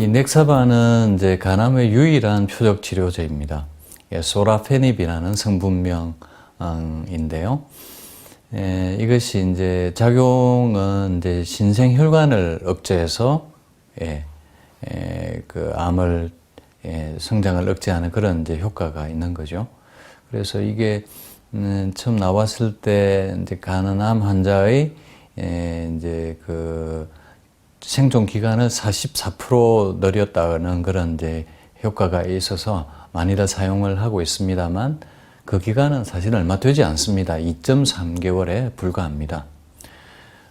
이 넥사바는 이제 간암의 유일한 표적 치료제입니다. 예, 소라페닙이라는 성분명인데요. 예, 이것이 이제 작용은 이제 신생 혈관을 억제해서 예, 예, 그 암을 예, 성장을 억제하는 그런 이제 효과가 있는 거죠. 그래서 이게 음, 처음 나왔을 때 이제 간암 환자의 예, 이제 그 생존 기간을 44% 늘렸다는 그런 이제 효과가 있어서 많이들 사용을 하고 있습니다만 그 기간은 사실 얼마 되지 않습니다. 2.3개월에 불과합니다.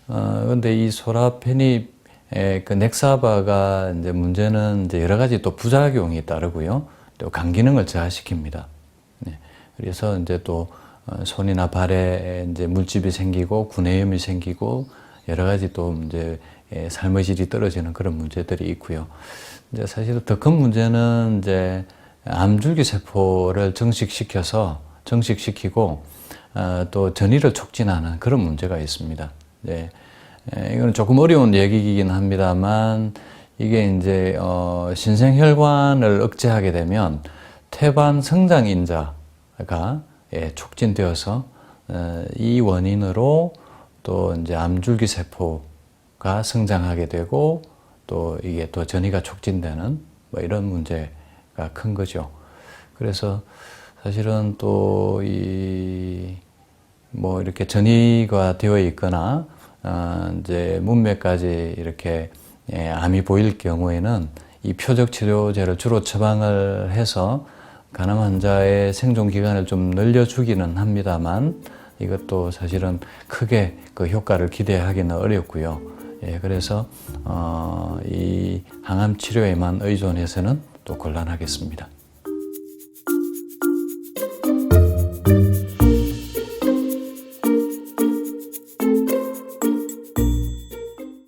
어, 근데 이 소라페닙의 그 넥사바가 이제 문제는 이제 여러 가지 또 부작용이 따르고요. 또 간 기능을 저하시킵니다. 네. 그래서 이제 또 어, 손이나 발에 이제 물집이 생기고 구내염이 생기고 여러 가지 또 이제 예, 삶의 질이 떨어지는 그런 문제들이 있고요. 이제 사실 더 큰 문제는 이제 암줄기 세포를 정식시켜서 정식시키고 어, 또 전이를 촉진하는 그런 문제가 있습니다. 네. 에, 이거는 조금 어려운 얘기이긴 합니다만 이게 이제 어, 신생 혈관을 억제하게 되면 태반 성장 인자가 예, 촉진되어서 어, 이 원인으로 또 이제 암줄기 세포 가 성장하게 되고 또 이게 또 전이가 촉진되는 뭐 이런 문제가 큰 거죠. 그래서 사실은 또 이 뭐 이렇게 전이가 되어 있거나 어 이제 문맥까지 이렇게 예, 암이 보일 경우에는 이 표적 치료제를 주로 처방을 해서 간암 환자의 생존 기간을 좀 늘려주기는 합니다만 이것도 사실은 크게 그 효과를 기대하기는 어렵고요. 예, 그래서 어, 이 항암 치료에만 의존해서는 또 곤란하겠습니다.